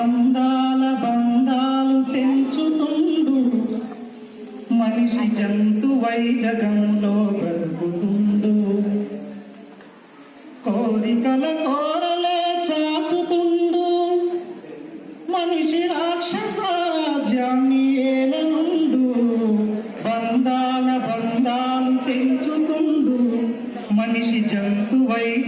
బంధాల బంధాలు తెంచుతుండు. మనిషి జంతువై జగంలో బ్రతుకుతుండు. కోరికల కోరలే చాచుతుండు. మనిషి రాక్షస రాజ్యాన్ని ఏలనుండు. బంధాల బంధాలు తెంచుతుండు. మనిషి జంతువై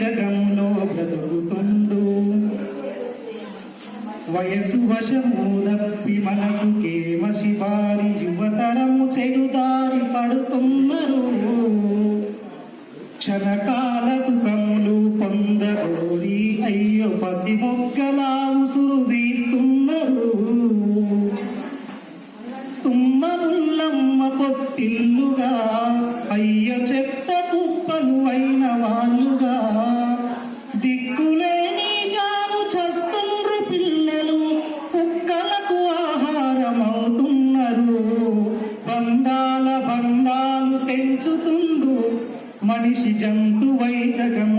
వయసు వశము దప్పి మనసుకే శివారి యువతరము చెడుదారి పడుతున్నారు. క్షణకాల సుఖములు పొందగోరి అయ్యో పసి మొక్కలా ఉసురు తీస్తున్నారు తుమ్మముల్లమ్మ పొత్తిల్లుగా అయ్య చెత్త కుప్పలు అయిన వాళ్ళుగా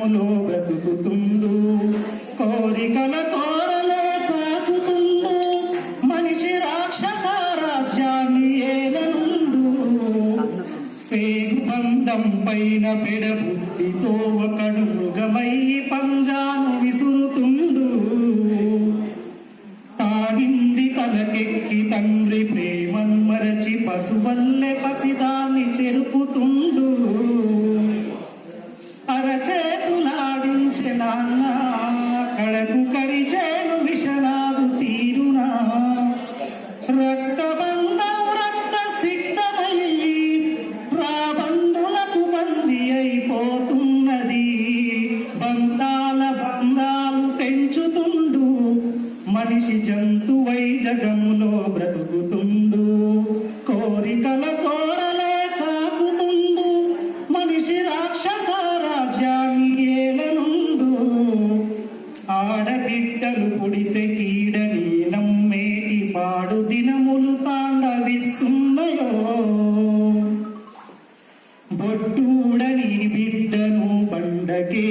జగములో బ్రతుకుతుండు కోరికల తోరలో చాచుతుండు. మనిషి రాక్షస రాజ్యాన్ని ఏలనుండు. పేగు బంధం పైన పెడబుద్ధితో ఒకడు మృగమై పంజాను విసురుతుండు. తాగింది తలకెక్కి తండ్రి ప్రేమను మరచి పశువల్లె పసిదా కరిచేను విషనాదు తీరునా. రక్తబంధం రక్త సిద్ధమల్లి రాబంధులకు బంది అయిపోతున్నది. బంధాల బంధాలు పెంచుతుండు మనిషి జంతువై జగములో. ಪಿಟ್ಟನು ಬಂಡಕೆ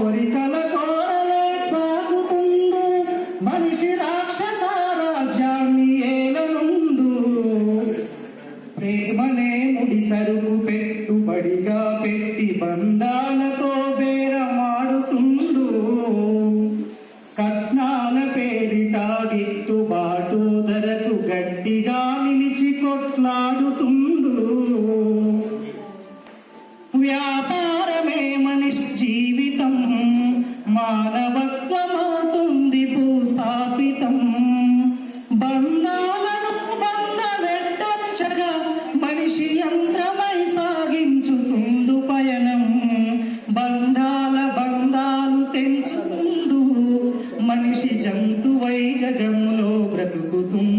కోరికల కోరలే సాగుతుండు మనిషి రాక్షస రాజ్యాన్ని ఏలనుండు. ప్రేమనే ముడి సరుకు పెట్టుబడిగా పెట్టి బంధాలతో బేరమాడుతుండు. కట్నాల పేరిట గిట్టుబాటు ధరకు గట్టిగా నిలిచి కొట్లాడుతుండు. మానవత్వమవుతుంది భూస్థాపితం. బంధాలను బంధమెట్టచ్చగా మనిషి యంత్రమై సాగించుతుండు పయనం. బంధాల బంధాలు తెంచుతుండు మనిషి జంతువై జగములో బ్రతుకుతుండు